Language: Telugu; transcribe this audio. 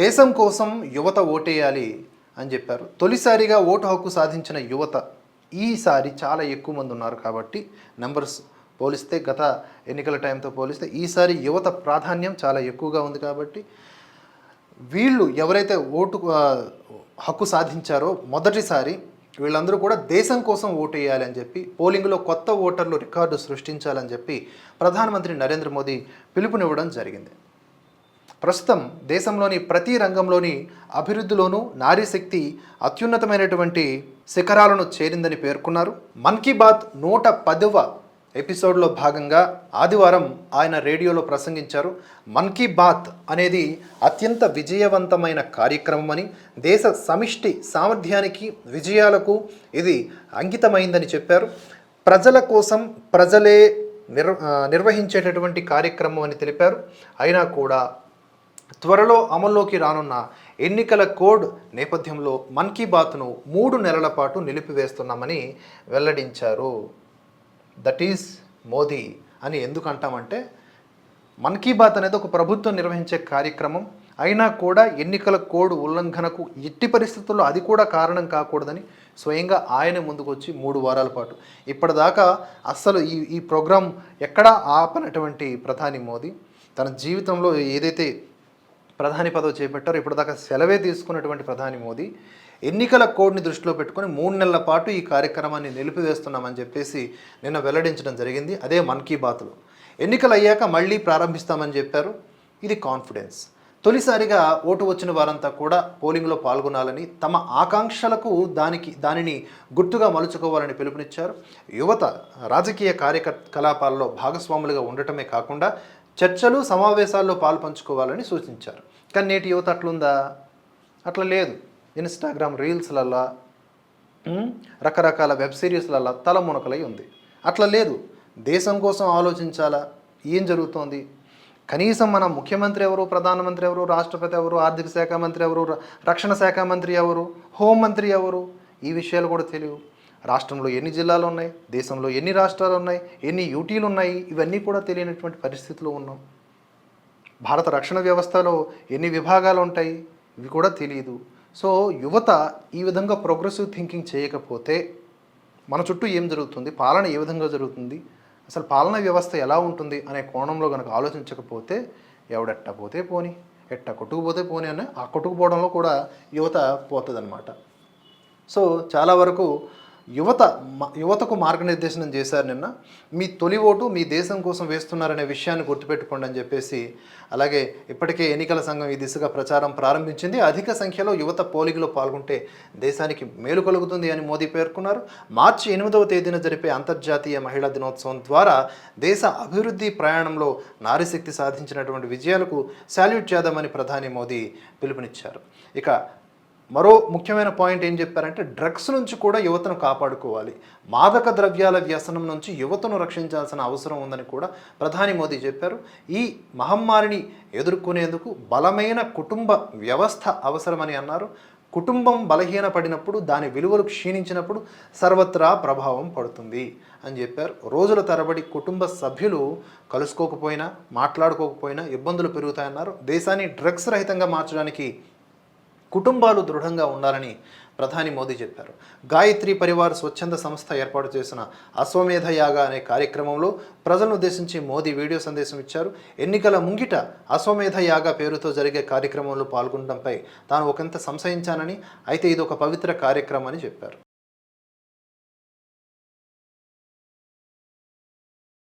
దేశం కోసం యువత ఓటేయాలి అని చెప్పారు. తొలిసారిగా ఓటు హక్కు సాధించిన యువత ఈసారి చాలా ఎక్కువ మంది ఉన్నారు కాబట్టి నెంబర్స్ పోలిస్తే గత ఎన్నికల టైంతో పోలిస్తే ఈసారి యువత ప్రాధాన్యం చాలా ఎక్కువగా ఉంది కాబట్టి వీళ్ళు ఎవరైతే ఓటు హక్కు సాధించారో మొదటిసారి వీళ్ళందరూ కూడా దేశం కోసం ఓటు వేయాలని అని చెప్పి పోలింగ్లో కొత్త ఓటర్లు రికార్డు సృష్టించాలని చెప్పి ప్రధానమంత్రి నరేంద్ర మోదీ పిలుపునివ్వడం జరిగింది. ప్రస్తుతం దేశంలోని ప్రతి రంగంలోని అభివృద్ధిలోనూ నారీశక్తి అత్యున్నతమైనటువంటి శిఖరాలను చేరిందని పేర్కొన్నారు. మన్ కీ బాత్ నూట పదవ ఎపిసోడ్లో భాగంగా ఆదివారం ఆయన రేడియోలో ప్రసంగించారు. మన్ కీ బాత్ అనేది అత్యంత విజయవంతమైన కార్యక్రమం అని దేశ సమిష్టి సామర్థ్యానికి విజయాలకు ఇది అంకితమైందని చెప్పారు. ప్రజల కోసం ప్రజలే నిర్వ నిర్వహించేటటువంటి కార్యక్రమం అని తెలిపారు. అయినా కూడా త్వరలో అమల్లోకి రానున్న ఎన్నికల కోడ్ నేపథ్యంలో మన్ కీ బాత్ను మూడు నెలల పాటు నిలిపివేస్తున్నామని వెల్లడించారు. దట్ ఈస్ మోదీ అని ఎందుకు అంటామంటే మన్ కీ బాత్ అనేది ఒక ప్రభుత్వం నిర్వహించే కార్యక్రమం. అయినా కూడా ఎన్నికల కోడ్ ఉల్లంఘనకు ఎట్టి పరిస్థితుల్లో అది కూడా కారణం కాకూడదని స్వయంగా ఆయన ముందుకు వచ్చి మూడు వారాల పాటు. ఇప్పటిదాకా అస్సలు ఈ ఈ ప్రోగ్రాం ఎక్కడా ఆపనటువంటి ప్రధాని మోదీ తన జీవితంలో ఏదైతే ప్రధాని పదవి చేపట్టారు. ఇప్పటిదాకా సెలవే తీసుకున్నటువంటి ప్రధాని మోదీ ఎన్నికల కోడ్ని దృష్టిలో పెట్టుకొని మూడు నెలల పాటు ఈ కార్యక్రమాన్ని నిలిపివేస్తున్నామని చెప్పేసి నిన్న వెల్లడించడం జరిగింది. అదే మన్ కీ బాత్లో. ఎన్నికలు అయ్యాక మళ్ళీ ప్రారంభిస్తామని చెప్పారు. ఇది కాన్ఫిడెన్స్. తొలిసారిగా ఓటు వచ్చిన వారంతా కూడా పోలింగ్లో పాల్గొనాలని తమ ఆకాంక్షలకు దానికి దానిని గుర్తుగా మలుచుకోవాలని పిలుపునిచ్చారు. యువత రాజకీయ కార్యకలాపాల్లో భాగస్వాములుగా ఉండటమే కాకుండా చర్చలు సమావేశాల్లో పాల్పంచుకోవాలని సూచించారు. కానీ నేటి యువత అట్లుందా? అట్లా లేదు. ఇన్స్టాగ్రామ్ రీల్స్లల్లా రకరకాల వెబ్ సిరీస్లల్లా తలమునకలై ఉంది. అట్లా లేదు. దేశం కోసం ఆలోచించాలా? ఏం జరుగుతోంది? కనీసం మన ముఖ్యమంత్రి ఎవరు ప్రధానమంత్రి ఎవరు రాష్ట్రపతి ఎవరు ఆర్థిక శాఖ మంత్రి ఎవరు రక్షణ శాఖ మంత్రి ఎవరు హోంమంత్రి ఎవరు? ఈ విషయాలు కూడా తెలియవు. రాష్ట్రంలో ఎన్ని జిల్లాలు ఉన్నాయి? దేశంలో ఎన్ని రాష్ట్రాలు ఉన్నాయి? ఎన్ని యూటీలు ఉన్నాయి? ఇవన్నీ కూడా తెలియనటువంటి పరిస్థితిలో ఉన్నాం. భారత రక్షణ వ్యవస్థలో ఎన్ని విభాగాలు ఉంటాయి? ఇవి కూడా తెలియదు సో యువత ఈ విధంగా ప్రోగ్రెసివ్ థింకింగ్ చేయకపోతే మన చుట్టూ ఏం జరుగుతుంది? పాలన ఏ విధంగా జరుగుతుంది? అసలు పాలన వ్యవస్థ ఎలా ఉంటుంది అనే కోణంలో కనుక ఆలోచించకపోతే ఎవడెట్టా పోతే పోని ఎట్ట కొట్టుకుపోతే పోని అని ఆ కొట్టుకుపోవడంలో కూడా యువత పోతుంది సో చాలా వరకు యువత యువతకు మార్గనిర్దేశనం చేశారు నిన్న. మీ తొలి ఓటు మీ దేశం కోసం వేస్తున్నారనే విషయాన్ని గుర్తుపెట్టుకోండి అని చెప్పేసి అలాగే ఇప్పటికే ఎన్నికల సంఘం ఈ దిశగా ప్రచారం ప్రారంభించింది. అధిక సంఖ్యలో యువత పోలింగ్లో పాల్గొంటే దేశానికి మేలు కలుగుతుంది అని మోదీ పేర్కొన్నారు. మార్చి ఎనిమిదవ తేదీన జరిపే అంతర్జాతీయ మహిళా దినోత్సవం ద్వారా దేశ అభివృద్ధి ప్రయాణంలో నారీశక్తి సాధించినటువంటి విజయాలకు శాల్యూట్ చేద్దామని ప్రధాని మోదీ పిలుపునిచ్చారు. ఇక మరో ముఖ్యమైన పాయింట్ ఏం చెప్పారంటే డ్రగ్స్ నుంచి కూడా యువతను కాపాడుకోవాలి. మాదక ద్రవ్యాల వ్యసనం నుంచి యువతను రక్షించాల్సిన అవసరం ఉందని కూడా ప్రధాని మోదీ చెప్పారు. ఈ మహమ్మారిని ఎదుర్కొనేందుకు బలమైన కుటుంబ వ్యవస్థ అవసరమని అన్నారు. కుటుంబం బలహీనపడినప్పుడు దాని విలువలు క్షీణించినప్పుడు సర్వత్రా ప్రభావం పడుతుంది అని చెప్పారు. రోజుల తరబడి కుటుంబ సభ్యులు కలుసుకోకపోయినా మాట్లాడుకోకపోయినా ఇబ్బందులు పెరుగుతాయన్నారు. దేశాన్ని డ్రగ్స్ రహితంగా మార్చడానికి కుటుంబాలు దృఢంగా ఉండాలని ప్రధాని మోదీ చెప్పారు. గాయత్రి పరివార్ స్వచ్ఛంద సంస్థ ఏర్పాటు చేసిన అశ్వమేధ యాగ అనే కార్యక్రమంలో ప్రజలను ఉద్దేశించి మోదీ వీడియో సందేశం ఇచ్చారు. ఎన్నికల ముంగిట అశ్వమేధ యాగ పేరుతో జరిగే కార్యక్రమంలో పాల్గొనడంపై తాను ఒకంత సంశయించానని అయితే ఇది ఒక పవిత్ర కార్యక్రమం అని చెప్పారు.